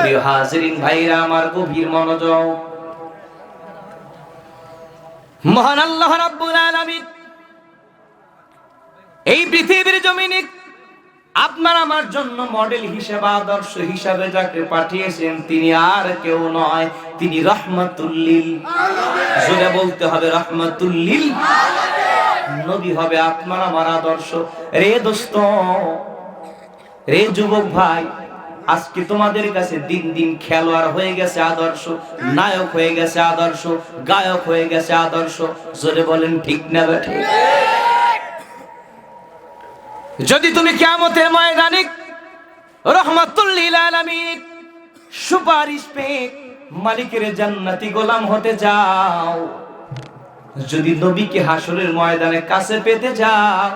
প্রিয় হাজিরিন ভাইরা আমার গভীর মনোযোগ। মহান আল্লাহ রাব্বুল আলামিন এই পৃথিবীর জমিনে আপনার আমার জন্য মডেল হিসেবে আদর্শ হিসাবে যাকে পাঠিয়েছেন তিনি আর কেউ নয় তিনি রহমাতুল্লিল জোরে বলতে হবে রহমাতুল্লিল নবী হবে আপনার আমার আদর্শ। রে দোস্ত রে যুবক ভাই আজকে তোমাদের কাছে দিন দিন খেলোয়াড় হয়ে গেছে আদর্শ, নায়ক হয়ে গেছে আদর্শ, গায়ক হয়ে গেছে আদর্শ। জোরে বলেন, ঠিক না বেঠে যদি তুমি কিয়ামতের ময়দানে রহমাতুল্লিল সুপারিশ পেয়ে মালিকের জান্নাতি গোলাম হতে যাও যদি নবীকে হাসরের ময়দানে কাছে পেতে যাও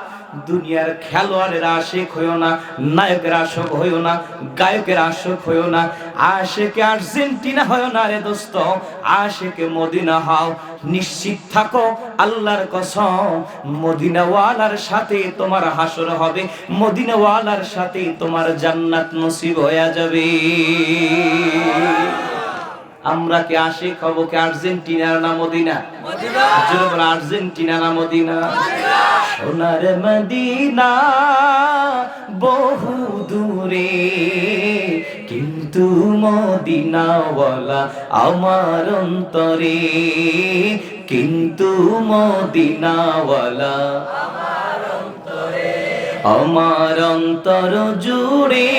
দুনিয়ার খেলোয়াড়ের আশেক হইও না নায়কের আশক হইও না গায়কের আশক হইও না। আশেকে আর্জেন্টিনা হইও না রে দোস্ত আশেকে মদিনা হও। নিশ্চিত থাকো আল্লাহর কসম মদিনাওয়ালার সাথে তোমার হাসর হবে মদিনাওয়ালার সাথে তোমার জান্নাত নসিব হয়ে যাবে। আমরা কি আশিক হব কি আর্জেন্টিনার না মদিনা? আর্জেন্টিনা না মদিনা। সোনার মদিনা বহু দূরে, কিন্তু মদিনাওয়ালা আমার অন্তরে, কিন্তু মদিনাওয়ালা আমার অন্তর। জুড়ে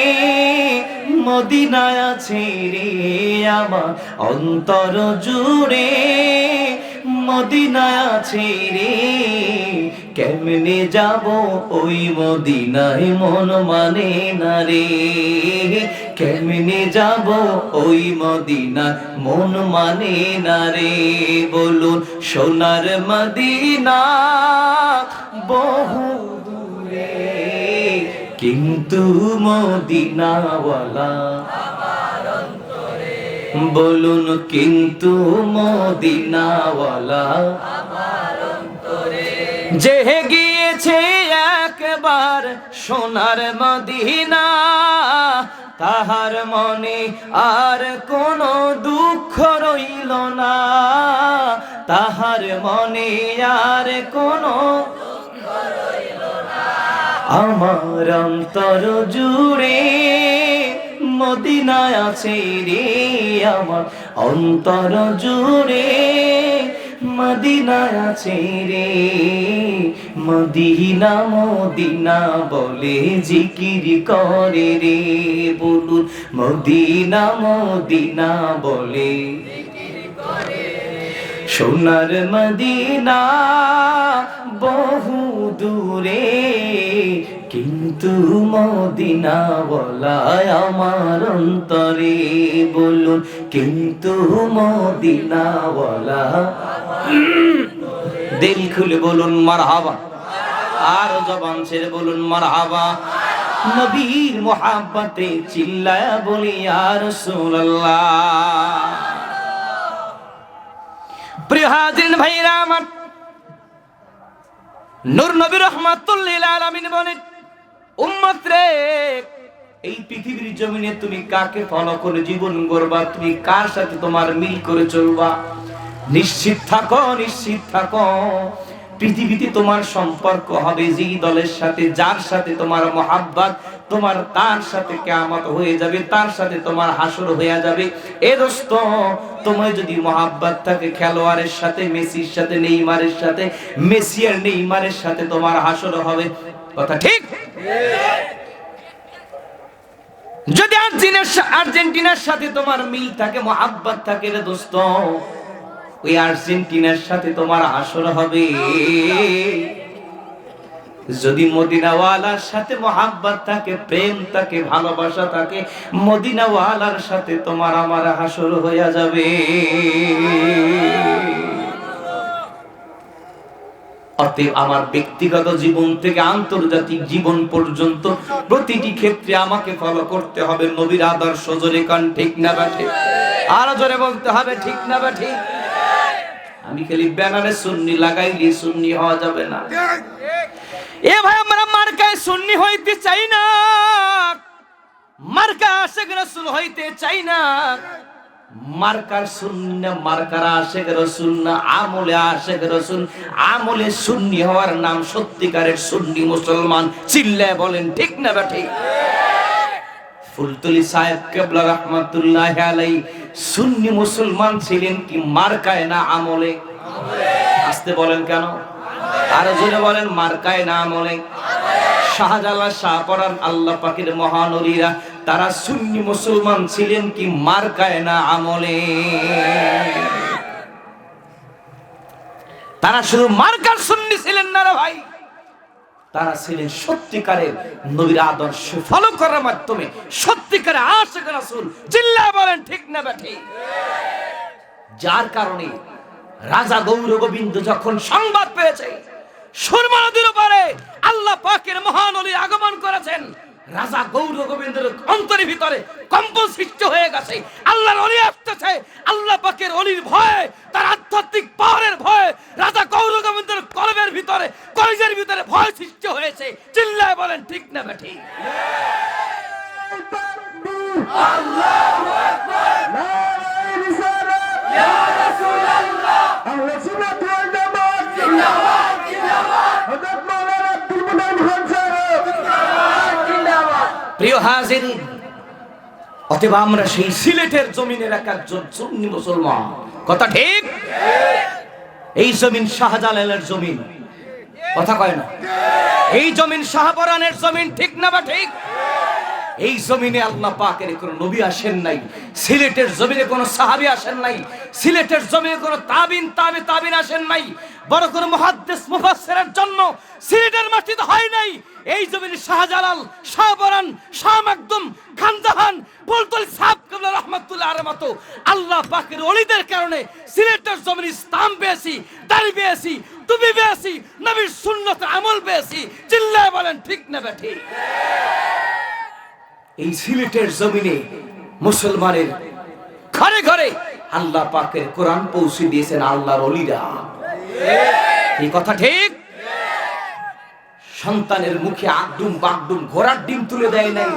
মদিনায় আছে রে আমার অন্তর জুড়ে। মদিনায় আছে রে। কেমনে যাব ওই মদিনায়? মন মানে না রে। কেমনে যাব ওই মদিনা মন মানে না রে। বলুন, সোনার মদিনা বহু দূরে। কিন্তু মদিনাওয়ালা বলুন কিন্তু মদিনাওয়ালা। যে গিয়েছে একবার সোনার মদিনা, তাহার মনে আর কোনো দুঃখ রইল না। তাহার মনে আর কোনো আমার অন্তর জুড়ে মদিনায় আছে রে। আমার অন্তর জুড়ে মদিনায় আছে রে। মদিনা মদিনা বলে জিকির করে রে। বলুন, মদিনা মদিনা বলে সোনার মদিনা বহু দূরে কিন্তু মদিনা বলায় আমার অন্তরে বলুন, কিন্তু মদিনা বলা দিল খুলে বলুন মার হাবা আর জবান ছেড়ে বলুন মার হাবা নবীর মোহাব্বতে চিল্লায়া বলি আর রাসূলুল্লাহ। প্রিয় ভাইরা আমার, নূর নবী রহমাতুল্লিল আলামিন বলেন এই পৃথিবীর জমিনে তুমি কাকে ফলো করে জীবন গড়বা? তুমি কার সাথে তোমার মিল করে চলবা? নিশ্চিত থাকো নিশ্চিত থাকো। পৃথিবীতে তোমার সম্পর্ক হবে, যেই দলের সাথে, যার সাথে তোমার মহাব্বত তোমার তার সাথে কেয়ামত হয়ে যাবে, তার সাথে তোমার হাসর হয়ে যাবে। এ দোস্ত তোমার যদি মহাব্বত থাকে, খেলোয়াড়ের সাথে, মেসির সাথে, নেইমারের সাথে, মেসি আর নেইমারের সাথে তোমার হাসর হবে। কথা ঠিক? যদি আর্জেন্টিনার আর্জেন্টিনার সাথে তোমার মিল থাকে, মহাব্বত থাকে রে দোস্ত, ওই আর্জেন্টিনার সাথে তোমার আসর হবে। যদি মদিনাওয়ালার সাথে মহাব্বত থাকে, প্রেম থাকে, ভালোবাসা থাকে, মদিনাওয়ালার সাথে তোমার আমার হাসর হইয়া যাবে। অতএব আমার ব্যক্তিগত জীবন থেকে আন্তর্জাতিক জীবন পর্যন্ত প্রতিটি ক্ষেত্রে আমাকে ফলো করতে হবে নবীর আদর্শ জোরে কান ঠিক না বা ঠিক? আরও জোরে বলতে হবে ঠিক না বা ঠিক? আমি খালি ব্যানারে সুন্নি লাগাইলি সুন্নি হওয়া যাবে না। এ ভাই আমরা মার্কায় সুন্নি হইতে চাই না। মার্কা আশেক রসুল হইতে চাই না। মার্কার শূন্য মার্কার আশেক রসুল না, আমলে আশেক রসুল। আমলে সুন্নি হওয়ার নাম সত্যিকারের সুন্নি মুসলমান। চিল্লায় বলেন, ঠিক না বা ঠিক ফুলতলি সাহেব কেবলা রহমাতুল্লাহ আলাই সুন্নি মুসলমান ছিলেন কি মার্কায় না আমলে? আসতে বলেন কেন? আর জোরে বলেন, মার্কায় না আমলে শাহজালাল শাহপরান আল্লাহ পাকের মহানরীরা তারা সুন্নি মুসলমান ছিলেন কি মার্কায় না আমলে? তারা শুধু মার্কার সুন্নি ছিলেন না রে ভাই। তারা ছিলেন সত্যিকারের নবীর আদর্শ ফলো করার মাধ্যমে সত্যিকারের আশেখ রাসূল। চিল্লা বলেন, ঠিক না ব্যাঠি। যার কারণে রাজা গৌর গোবিন্দ যখন সংবাদ পেয়েছে সুরমা নদীর উপরে আল্লাহ পাকের মহান অলির আগমন করেছেন। রাজা গৌর গোবিন্দের অন্তরের ভিতরে কম্পন সৃষ্টি হয়ে গেছে। আল্লাহর অলি আসতেছে। আল্লাহ পাকের অলির ভয়ে, তার আধ্যাত্মিক পাহাড়ের ভয়ে রাজা গৌর গোবিন্দের কলবের ভিতরে, কলেজের ভিতরে ভয় সৃষ্টি হয়েছে। চিল্লায় বলেন, ঠিক না বেঠি? প্রিয় হাজির। অতএব আমরা সেই সিলেটের জমিনের এক একজন সুন্নি মুসলমান। কথা ঠিক? এই জমিন শাহজালালের জমিন। কথা কয় না? এই জমিন শাহপরানের জমিন ঠিক না বা ঠিক? এই জমিনে আল্লাহ পাকের কোনো নবী আসেন নাই, সিলেটের জমিনে কোনো সাহাবী আসেন নাই, সিলেটের জমিনে কোনো তাবিন, তাবি তাবিন আসেন নাই, বড় কোনো মুহাদ্দিস, মুফাসসিরের জন্য সিলেটের মাটিতে হয় নাই। এই জমিনে শাহজালাল শাহপরান শাহ মাকদুম, খানজাহান বুলতুল সাহেব কবলা রহমাতুল্লাহ আর মতো আল্লাহ পাকের ওলিদের কারণে সিলেটের জমিনে ইসলাম পেয়েছি, দাড়ি পেয়েছি তুমি পেয়েছি, নবীর সুন্নত আমল পেয়েছি। চিল্লায় বলেন, ঠিক না বে ঠিক? এই সিলেটের জমিনে মুসলমানের ঘরে ঘরে আল্লাহ পাকের কোরআন পৌঁছে দিয়েছেন আল্লাহর অলিরা। এই কথা ঠিক? সন্তানের মুখে আগডুম বাগডুম ঘোড়ার ডিম তুলে দেয় নাই।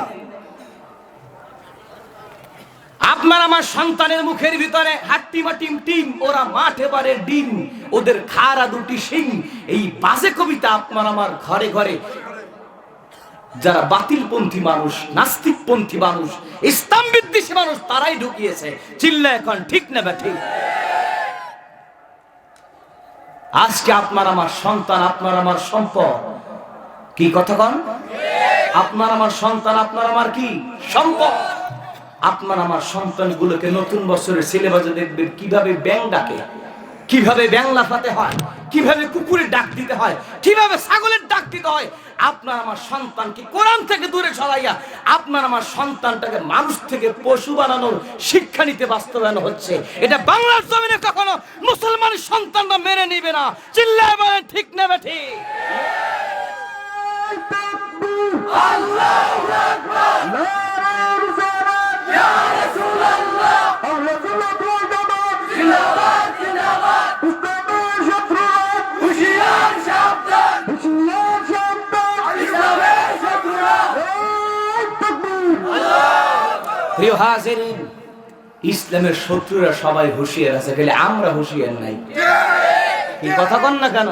আপনার আমার সন্তানের মুখের ভিতরে হাট্টিমা টিম টিম, ওরা মাঠে পারে ডিম, ওদের খারা দুটি সিং এই বাজে কবিতা আপনার আমার ঘরে ঘরে যারা বাতিলপন্থী মানুষ, নাস্তিকপন্থী মানুষ, ইসলাম বিদ্বেষী মানুষ, তারাই ঢুকিয়েছে। চিল্লা এখন, ঠিক না ঠিক আজকে আপনার আমার সন্তান, আপনার আমার সম্পদ। কি কথা কন? আপনার আমার সন্তান, আপনার আমার কি? সম্পদ। আপনার আমার সন্তানগুলোকে নতুন বছরের সিলেবাসে দেখবেন, কীভাবে ব্যাং ডাকে। কীভাবে ব্যাং লাফাতে হয়, কীভাবে কুকুরের ডাক দিতে হয়, কীভাবে ছাগলের ডাক দিতে হয়, আপনার আমার সন্তানকে কোরআন থেকে দূরে সরাইয়া আপনার আমার সন্তানটাকে মানুষ থেকে পশু বানানোর শিক্ষা নিতে বাস্তবায়ন হচ্ছে। এটা বাংলার জমিনে কখনো মুসলমানের সন্তানরা মেনে নিবে না। চিল্লায় বলেন, ঠিক নেবে ঠিক? প্রিয় হাজিরিন ইসলামের শত্রুরা সবাই হুঁশিয়ার আছে খালি আমরা হুঁশিয়ার নাই। এই কথা কন না কেন?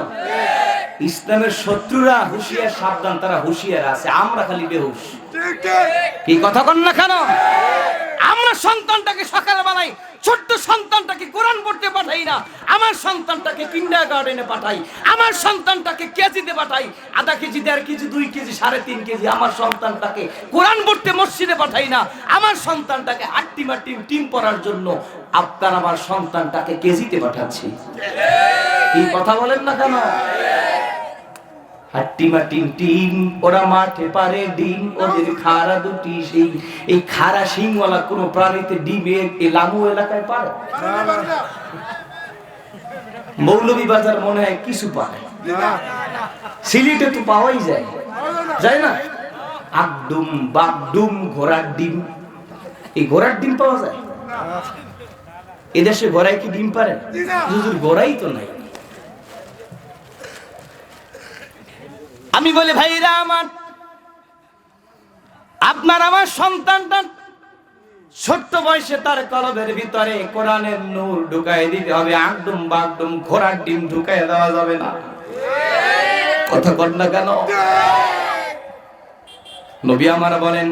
ইসলামের শত্রুরা হুঁশিয়ার সাবধান তারা হুঁশিয়ার আছে আমরা খালি বেহুশ। কি কথা কন না কেন? আমরা সন্তানটাকে সকালে বানাই, ছোট্ট সন্তানটাকে কোরআন পড়তে পাঠাই না, আমার সন্তানটাকে কিন্ডার গার্ডেনে পাঠাই, আমার সন্তানটাকে কেজিতে পাঠাই, আধা কেজি, দেড় কেজি, দুই কেজি, সাড়ে তিন কেজি, আমার সন্তানটাকে কোরআন পড়তে মসজিদে পাঠাই না, আমার সন্তানটাকে আটটি মাটি টিম পড়ার জন্য আপনার আমার সন্তানটাকে কেজিতে পাঠাচ্ছি। এই কথা বলেন না কেন? হাট্টিমা টিম টিম ওরা মাঠে পারে ডিম, ওদের খাড়া দুটি সেই এই খাড়া শিংওয়ালা কোন প্রাণীতে ডিমে এই লামু এলাকায় পারে? মৌলভী বাজার মনে হয় কিছু পায় সিলেটে তো পাওয়াই যায়। যায় না? আগডুম বাগডুম ঘোড়ার ডিম। এই ঘোড়ার ডিম পাওয়া যায়? এদেশে ঘোড়ায় কি ডিম পারে? ঘোড়াই তো নাই। আমি বলি, ভাইরা আমার, আপনার আমার সন্তানটা ছোট্ট বয়সে তার কলবের ভিতরে কোরআনের নূর ঢুকাই দিতে হবে। আগডুম বাগডুম ঘোড়ার ডিম ঢুকাই দেওয়া যাবে না। কথা কর না কেন? নবী আমার বলেন,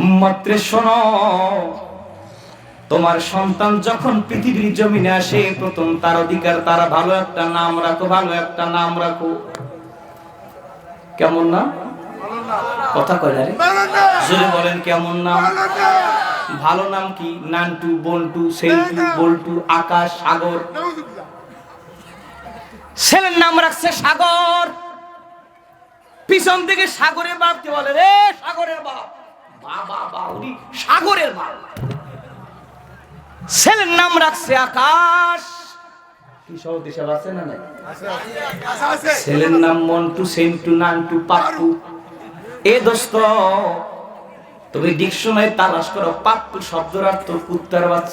উম্মাত্রে শোনো, তোমার সন্তান যখন পৃথিবীর জমিনে আসে, প্রথম তার অধিকার, তারা ভালো একটা নাম রাখো, ভালো একটা নাম রাখো। কেমন নাম? কথা কয় না রে। জোরে বলেন, কেমন নাম? ভালো নাম কি? নান্টু বন্টু সেন্টু, বল্টু, আকাশ, সাগর। ছেলের নাম রাখছে সাগর। পিছন থেকে সাগরের বাপকে বলে রে? সাগরের বাপ। বাবা বাউরি সাগরের বাপ। ছেলের নাম রাখছে আকাশ। কি সব দেশে আছে না নাই? ছেলের নাম মন্টু সেন্টু নান্টু পাপ্পু এ দোস্ত তুমি ডিকশনারি তালাশ করো পাপ্পু শব্দের অর্থ কুত্তার বাচ্চা।